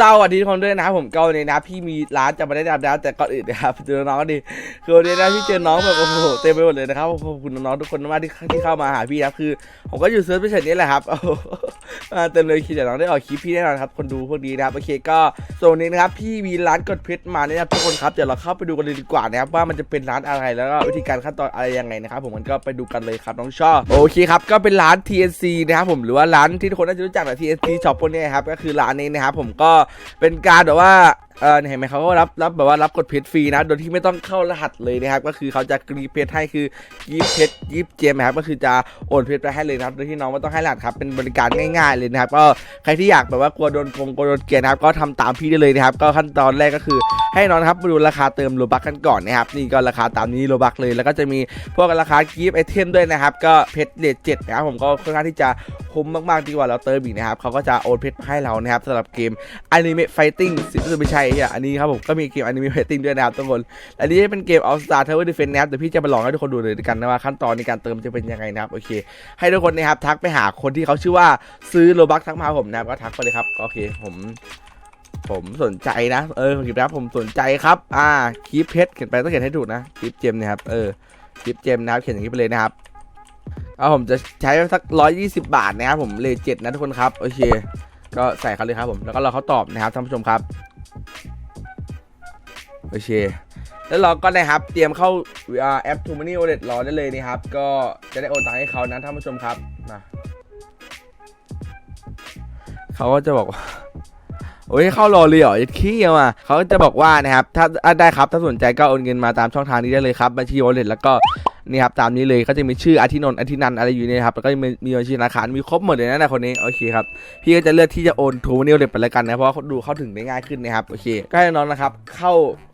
สวัสดีทุกคนด้วยนะผมก็วันนี้นะพี่มีร้านจะมาได้ดับแล้วแต่ก่อนอื่นนะครับเจอน้องก็ดีคือวันนี้นะพี่เจอน้องแบบโอ้โหเต็มไปหมดเลยนะครับขอบคุณน้องทุกคนมากที่ที่เข้ามาหาพี่นะคือ ผมก็อยู่เซิร์ฟไปเฉยนี้แหละครับ เต็มเลยคิดแต่น้องได้ออกคลิปพี่แน่นอนครับ คนดูพวกนี้นะครับ โอเคก็ส่วนนี้นะครับ พี่มีร้านกดเพชรมาเนี่ยนะทุกคนครับ เดี๋ยวเราเข้าไปดูกันเลยดีกว่านะครับ ว่ามันจะเป็นร้านอะไรแล้วก็วิธีการขั้นตอนอะไรยังไงนะครับผมมันก็ไปดูกันเลยครับน้องชอบโอเคครับก็เป็นร้าน TNC นะครับผมหรือว่าร้านที่ทุกคนน่าจะรู้จักแหละ TNC Shop พวกนี้ครับก็คือร้านนี้นะครับผมก็เป็นการแบบว่า เออเห็นไหมเขาก็รับรับแบบว่ารับกดเพชรฟรีนะ โดยที่ไม่ต้องเข้ารหัสเลยนะครับ ก็คือเขาจะกรีเพชรให้คือยิบเพชรกีบเจมนะครับ ก็คือจะโอนเพชรไปให้เลยนะครับ โดยที่น้องไม่ต้องให้รหัสครับ เป็นบริการง่ายๆเลยนะครับ ก็ใครที่อยากแบบว่ากลัวโดนโกงกลัวโดนเกลียนะครับ ก็ทำตามพี่ได้เลยนะครับ ก็ขั้นตอนแรกก็คือ ให้น้องนครับมาดูราคาเติมโลบักกันก่อนนะครับนี่ก็ราคาตามนี้โลบักเลย แล้วก็จะมีพวกราคากีบไอเทมด้วยนะครับก็เพชรเลทเจ็ดนะครับผมก็ค่อนข้างที่จะคุ้มมากๆดีกว่าเราเติมอีกนะครับเขาก็จะโอนเพชรมาให้เรานะครับสำหรับเกม Anime Fighting ซึ่งไม่ใช่อะอันนี้ครับผมก็มีเกม Anime Fighting ด้วยนะครับทุกคนอันนี้เป็นเกม All Star Tower Defense นะครับเดี๋ยวพี่จะมาลองให้ทุกคนดูเลยกันนะว่าขั้นตอนในการเติมจะเป็นยังไงนะครับโอเค ให้ทุกคนนะครับทักไปหาคนที่เขาชื่อว่าซื้อโลบักทักมาผมนะครับก็ทักไปเลยครับโอเคผม ผมสนใจนะ เออผมคิดนะผมสนใจครับ อ่าคลิปเพชรเขียนไปต้องเขียนให้ถูกนะคลิปเจมนะครับ เออคลิปเจมนะครับ เขียนอย่างนี้ไปเลยนะครับเอาผมจะใช้สักร้อยยี่สิบบาทนะครับผมเลเจ็ดนะทุกคนครับ โอเค ก็ใส่เขาเลยครับผมแล้วก็รอเขาตอบนะครับท่านผู้ชมครับ โอเคแล้วเราก็นะครับเตรียมเข้าแอป t ูมานี่โอเดรอได้เลยนะครับ ก็จะได้โอนตังค์ให้เขานะท่านผู้ชมครับมาเขาก็จะบอกว่า อ้ยเข้ารอเลยเหรอยัดขี้เอามาเขาจะบอกว่านะครับถ้าอะได้ครับถ้าสนใจก็โอนเงินมาตามช่องทางนี้ได้เลยครับบัญชีโอเดแล้วก็นี่ครับตามนี้เลยก็จะมีชื่ออาทินนท์อาทินันอะไรอยู่เนี่ยครับแล้วก็มีมีบัญชีธนาคารมีครบหมดเลยนะนะคนนี้โอเคครับพี่ก็จะเลือกที่จะโอนทูมานี่โอเดไปแล้วกันนะเพราะว่าเขาดูเข้าถึงได้ง่ายขึ้นนะครับโอเคก็ให้น้องนะครับเข้า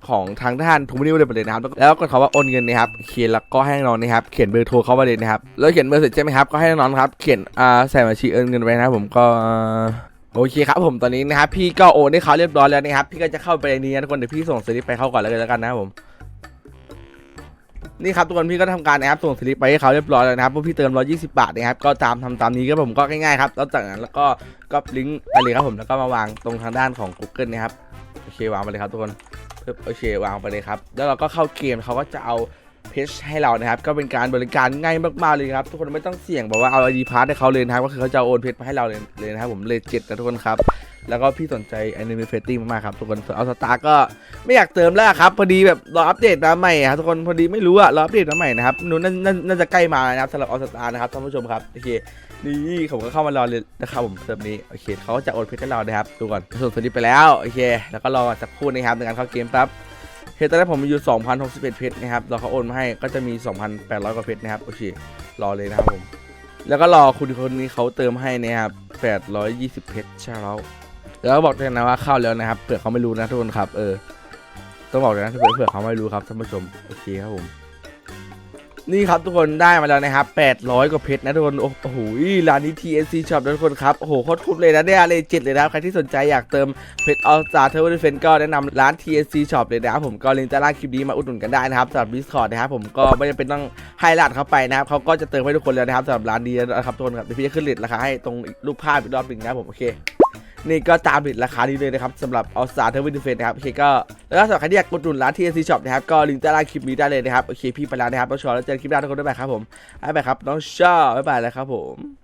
ของทางด้านทูมานี่โอเดไปเลยนะครับแล้วก็เขาว่าโอนเงินนะครับโอเคแล้วก็ให้น้องนะครับเขียนเบอร์โทรเข้ามาเลยนะครับแล้วเขียนเบอร์เสร็จใช่ไหมครับก็ให้น้องครับเขียนอ่าใส่บัญชีเอินเงินไว้นะครับผมก็ โอเคครับผมตอนนี้นะครับพี่ก็โอนให้เขาเรียบร้อยแล้วนะครับพี่ก็จะเข้าไปในนี้นะทุกคนเดี๋ยวพี่ส่งสลิปไปเขาก่อนแล้วกันนะครับผมนี่ครับทุกคนพี่ก็ทำการนะครับส่งสลิปไปให้เขาเรียบร้อยแล้วนะครับเพราะพี่เติม 120 บาทนะครับก็ตามทำตามนี้ก็ผมก็ง่ายๆครับแล้วจากนั้นแล้วก็ก็ลิงก์ไปเลยครับผมแล้วก็มาวางตรงทางด้านของ Google นะครับโอเควางไปเลยครับทุกคนโอเควางไปเลยครับ แล้วเราก็เข้าเกมเขาก็จะเอา เพจให้เรานะครับ ก็เป็นการบริการง่ายมากๆเลยครับ ทุกคนไม่ต้องเสี่ยงแบบว่าเอา ID p a s s ให้เขาเลยนะครับ ก็คือเขาจะโอนเพจมาให้เราเลยเลยนะครับผมเลทเจ็ดนะทุกคนครับ แล้วก็พี่สนใจ Anime Fighting มากๆครับทุกคนส่วนเอาสตาร์ก็ไม่อยากเติมแล้วครับ พอดีแบบรออัปเดตมาใหม่ครับทุกคนพอดีไม่รู้อะรออัปเดตมาใหม่นะครับนู้นน่าน่าจะใกล้มาแล้วนะครับสำหรับเอาสตาร์นะครับท่านผู้ชมครับโอเคนี่ผมก็เข้ามารอเลยนะครับผมเติมนี้โอเคเขาก็จะโอนเพชรให้เรานะครับดูก่อนส่งสลิปไปแล้วโอเค แล้วก็รอสักครู่นะครับในการเข้าเกมแป๊บ เฮตตอนแรกผมมีอยู่ 2,061 เพชรนะครับรอเขาโอนมาให้ก็จะมี 2,800 กว่าเพชรนะครับโอเครอเลยนะครับผม แล้วก็รอคุณคนนี้เขาเติมให้นะครับ820 เพชรใช่แล้วแล้วก็บอกด้วยนะว่าเข้าแล้วนะครับเผื่อเขาไม่รู้นะทุกคนครับ เออต้องบอกเลยนะเผื่อเผื่อเขาไม่รู้ครับท่านผู้ชมโอเคครับผม นี่ครับทุกคนได้มาแล้วนะครับ800 กว่าเพชรนะทุกคน โอ้โหร้านนี้ TNC Shop นะทุกคนครับ โอ้โหโคตรคุ้มเลยนะเนี่ยเลยเจ็ดเลยนะครับใครที่สนใจอยากเติมเพชร All Star Tower Defense ก็แนะนำร้าน TNC Shop เลยนะครับผมก็ลิงก์ใต้ล่างคลิปนี้มาอุดหนุนกันได้นะครับสำหรับ Discord นะครับผมก็ไม่จำเป็นต้องให้รหัสเข้าไปนะครับเขาก็จะเติมให้ทุกคนแล้วนะครับสำหรับร้านนี้นะครับทุกคนครับเดี๋ยวพี่จะขึ้นเลทราคาให้ตรงรูปภาพอีกรอบหนึ่งนะผมโอเค นี่ก็ตามบิดราคานี้เลยนะครับสำหรับ All Star t o w e r Defense นะครับโอเคก็แล้วก็สำหรับใครที่อยากกดหนุนร้านทีเอซีช็อปนะครับก็ลิงก์ใต้ล่างคลิปนี้ได้เลยนะครับโอเคพี่ไปแล้วนะครับน้องชอแล้วเจอกันคลิปหน้าทุกคนด้วยไหมครับผมบ๊ายบายครับน้องชอบ๊ายบายแล้วครับผม